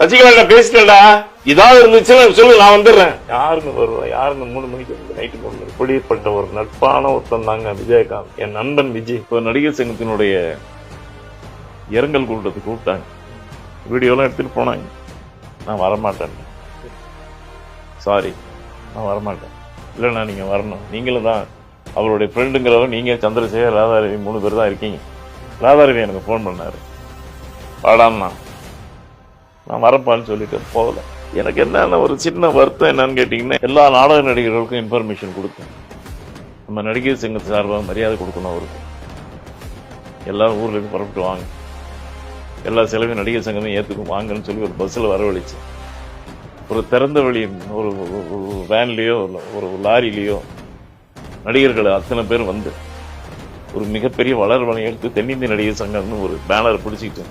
ரசிகர்கள் பேசிட்டேன்டா. இதாவது இருந்துச்சுன்னா சொல்லு நான் வந்துடுறேன். யாருங்க வருவா யாருங்க மூணு மணிக்கு நைட்டு மணி குடியேற்பட்ட ஒரு நட்பான ஒருத்தன் தாங்க விஜயகாந்த். என் நண்பன் விஜய் இப்போ நடிகர் சங்கத்தினுடைய இரங்கல் கூட்டத்துக்கு கூப்பிட்டாங்க. வீடியோலாம் எடுத்துட்டு போனாங்க. நான் வரமாட்டேன். சாரி நான் வரமாட்டேன். இல்லைண்ணா நீங்க வரணும். நீங்களும் தான் அவருடைய ஃப்ரெண்டுங்கிறவர் நீங்க சந்திரசேகர் ராதாரவி மூணு பேர் தான் இருக்கீங்க. ராதாரவி எனக்கு ஃபோன் பண்ணாரு. வாடாம்மா. நான் வரப்பான்னு சொல்லிட்டு போகல. எனக்கு என்னென்ன ஒரு சின்ன வருத்தம் என்னன்னு கேட்டிங்கன்னா எல்லா நாடக நடிகர்களுக்கும் இன்ஃபர்மேஷன் கொடுத்தேன். நம்ம நடிகர் சங்கத்து சார்பாக மரியாதை கொடுக்கணும் அவருக்கு. எல்லாரும் ஊர்லேருந்து புறப்பட்டு வாங்க. எல்லா செலவையும் நடிகர் சங்கமே ஏற்றுக்கும் வாங்கன்னு சொல்லி ஒரு பஸ்ஸில் வரவழைச்சு ஒரு திறந்த வழி ஒரு வேன்லேயோ இல்லை ஒரு லாரிலேயோ நடிகர்கள் அத்தனை பேர் வந்து ஒரு மிகப்பெரிய வளர்வனை எடுத்து தென்னிந்திய நடிகர் சங்கம்னு ஒரு பேனர் பிடிச்சிக்கிட்டு